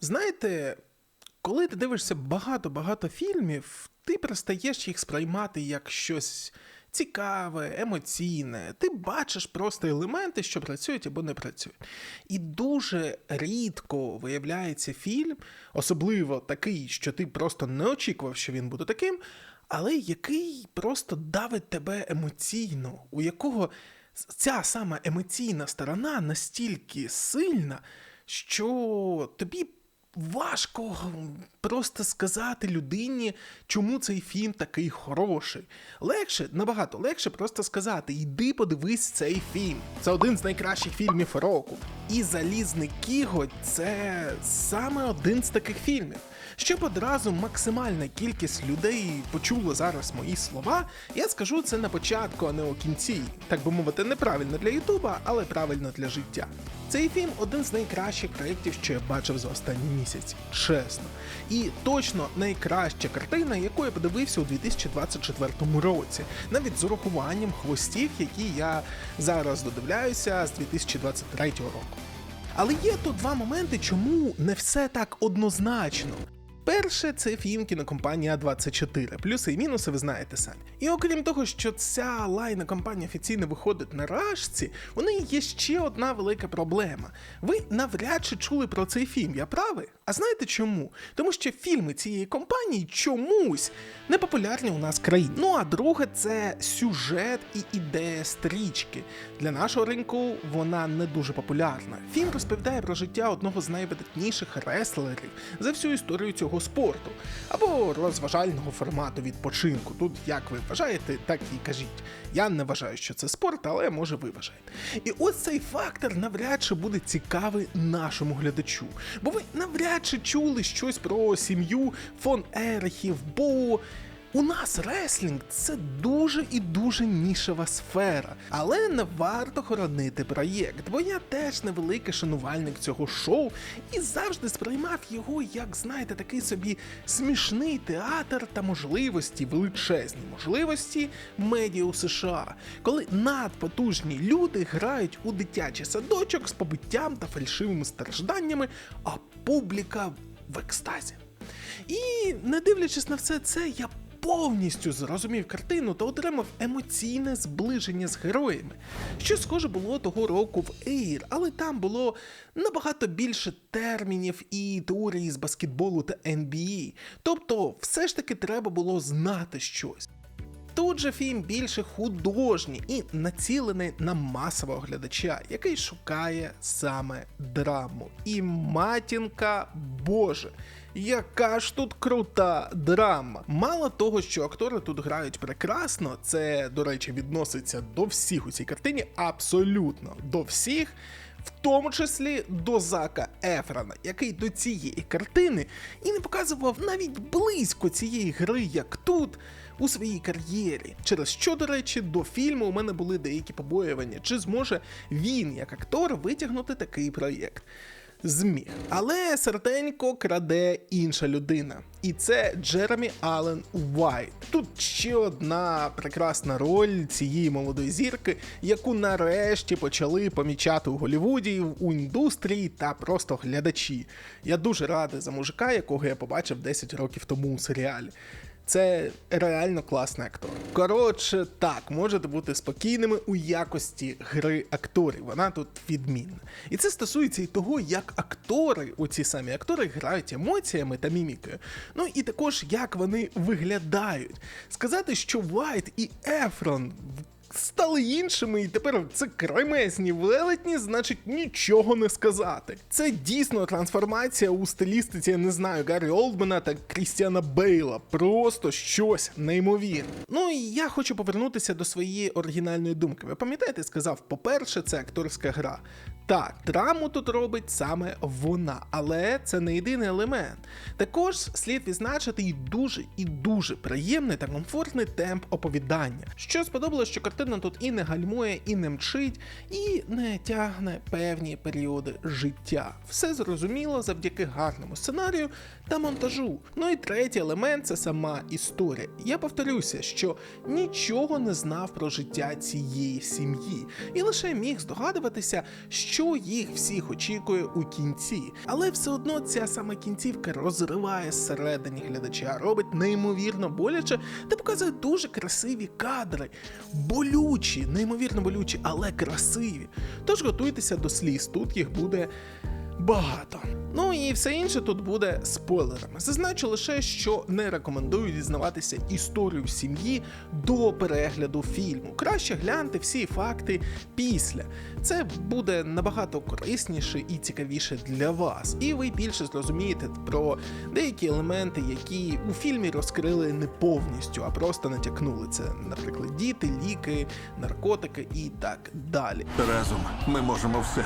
Знаєте, коли ти дивишся багато-багато фільмів, ти перестаєш їх сприймати як щось цікаве, емоційне. Ти бачиш просто елементи, що працюють або не працюють. І дуже рідко виявляється фільм, особливо такий, що ти просто не очікував, що він буде таким, але який просто давить тебе емоційно, у якого ця сама емоційна сторона настільки сильна, що тобі важко просто сказати людині, чому цей фільм такий хороший. Легше, набагато легше просто сказати: йди подивись цей фільм. Це один з найкращих фільмів року. І Залізний Кіготь це саме один з таких фільмів. Щоб одразу максимальна кількість людей почула зараз мої слова, я скажу це на початку, а не у кінці. Так би мовити, неправильно для Ютуба, але правильно для життя. Цей фільм один з найкращих проєктів, що я бачив за останні місяці, чесно. І точно найкраща картина, яку я подивився у 2024 році, навіть з урахуванням хвостів, які я зараз додивляюся з 2023 року. Але є тут два моменти, чому не все так однозначно. Перше, це фільм кінокомпанія 24 Плюси і мінуси ви знаєте самі. І окрім того, що ця лайна компанія офіційно виходить на рашці, у неї є ще одна велика проблема. Ви навряд чи чули про цей фільм, я правий? А знаєте чому? Тому що фільми цієї компанії чомусь не популярні у нас в країні. Ну а друге, це сюжет і ідея стрічки. Для нашого ринку вона не дуже популярна. Фільм розповідає про життя одного з найвидатніших реслерів за всю історію цього спорту або розважального формату відпочинку. Тут як ви вважаєте, так і кажіть. Я не вважаю, що це спорт, але може ви вважаєте. І ось цей фактор навряд чи буде цікавий нашому глядачу, бо ви навряд чи чули щось про сім'ю фон Ерхів, бо у нас реслінг це дуже і дуже нішева сфера, але не варто хоронити проєкт, бо я теж невеликий шанувальник цього шоу і завжди сприймав його як, знаєте, такий собі смішний театр та можливості, величезні можливості медіа у США, коли надпотужні люди грають у дитячий садочок з побиттям та фальшивими стражданнями, а публіка в екстазі. І не дивлячись на все це, я повністю зрозумів картину та отримав емоційне зближення з героями, що схоже було того року в Ейр, але там було набагато більше термінів і теорії з баскетболу та NBA. Тобто, все ж таки треба було знати щось. Тут же фільм більше художній і націлений на масового глядача, який шукає саме драму. І матінка Боже, яка ж тут крута драма! Мало того, що актори тут грають прекрасно, це, до речі, відноситься до всіх у цій картині, абсолютно до всіх. В тому числі до Зака Ефрана, який до цієї картини і не показував навіть близько цієї гри, як тут, у своїй кар'єрі. Через що, до речі, до фільму у мене були деякі побоювання, чи зможе він, як актор, витягнути такий проєкт. Зміг, але серденько краде інша людина, і це Джеремі Аллен Уайт. Тут ще одна прекрасна роль цієї молодої зірки, яку нарешті почали помічати у Голівуді, у індустрії та просто глядачі. Я дуже радий за мужика, якого я побачив 10 років тому у серіалі. Це реально класний актор. Коротше, так, можете бути спокійними у якості гри акторів. Вона тут відмінна. І це стосується і того, як актори, оці самі актори, грають емоціями та мімікою. Ну і також як вони виглядають. Сказати, що Вайт і Ефрон стали іншими, і тепер це кремезні велетні, значить нічого не сказати. Це дійсно трансформація у стилістиці, я не знаю, Гаррі Олдмена та Крістіана Бейла. Просто щось неймовірне. Ну і я хочу повернутися до своєї оригінальної думки. Ви пам'ятаєте, сказав, по-перше, це акторська гра. Так, драму тут робить саме вона, але це не єдиний елемент. Також слід відзначити і дуже і дуже приємний та комфортний темп оповідання. Що сподобалось, що картина картина тут і не гальмує, і не мчить, і не тягне певні періоди життя. Все зрозуміло завдяки гарному сценарію та монтажу. Ну і третій елемент це сама історія. Я повторюся, що нічого не знав про життя цієї сім'ї, і лише міг здогадуватися, що їх всіх очікує у кінці. Але все одно ця сама кінцівка розриває зсередині глядача, робить неймовірно боляче та показує дуже красиві кадри. Болючі, неймовірно болючі, але красиві. Тож готуйтеся до сліз, тут їх буде багато. Ну і все інше тут буде спойлерами. Зазначу лише, що не рекомендую дізнаватися історію сім'ї до перегляду фільму. Краще гляньте всі факти після. Це буде набагато корисніше і цікавіше для вас. І ви більше зрозумієте про деякі елементи, які у фільмі розкрили не повністю, а просто натякнули. Це, наприклад, діти, ліки, наркотики і так далі. Разом ми можемо все.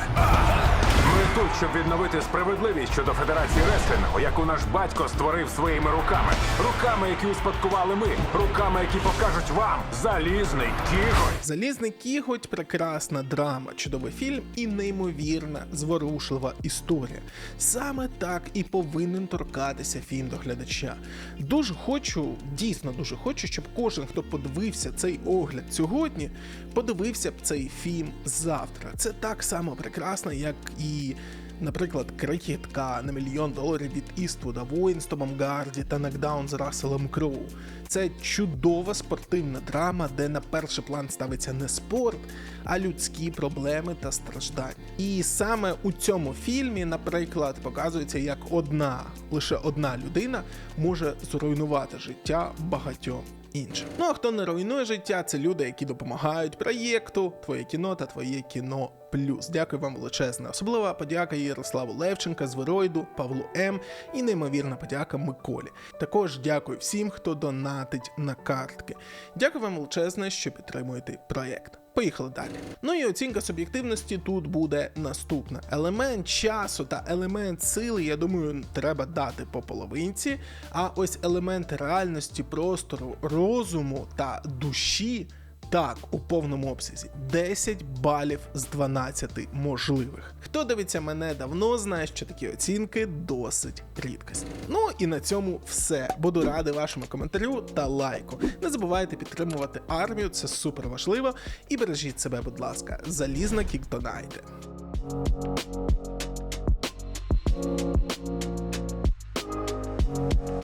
Ми тут, щоб відновити справедливість щодо Федерації реслінгу, яку наш батько створив своїми руками. Руками, які успадкували ми, руками, які покажуть вам залізний кіготь. Залізний кіготь прекрасна драма, чудовий фільм і неймовірна, зворушлива історія. Саме так і повинен торкатися фільм до глядача. Дуже хочу, дійсно дуже хочу, щоб кожен, хто подивився цей огляд сьогодні, подивився б цей фільм завтра. Це так само прекрасно, як і. Наприклад, крихітка на мільйон доларів від Іствуда, воїн з Гарді та нокдаун з Расселом Кроу. Це чудова спортивна драма, де на перший план ставиться не спорт, а людські проблеми та страждання. І саме у цьому фільмі, наприклад, показується, як одна, лише одна людина може зруйнувати життя багатьом іншим. Ну а хто не руйнує життя, це люди, які допомагають проєкту, твоє кіно та твоє кіно. Плюс дякую вам величезне. Особлива подяка Ярославу Левченка, Звероїду, Павлу М і неймовірна подяка Миколі. Також дякую всім, хто донатить на картки. Дякую вам величезне, що підтримуєте проєкт. Поїхали далі. Ну і оцінка суб'єктивності тут буде наступна: елемент часу та елемент сили, я думаю, треба дати по половинці. А ось елемент реальності, простору, розуму та душі. Так, у повному обсязі 10 балів з 12 можливих. Хто дивиться мене давно, знає, що такі оцінки досить рідкісні. Ну і на цьому все. Буду радий вашому коментарю та лайку. Не забувайте підтримувати армію, це супер важливо. І бережіть себе, будь ласка, залізна кік донайте.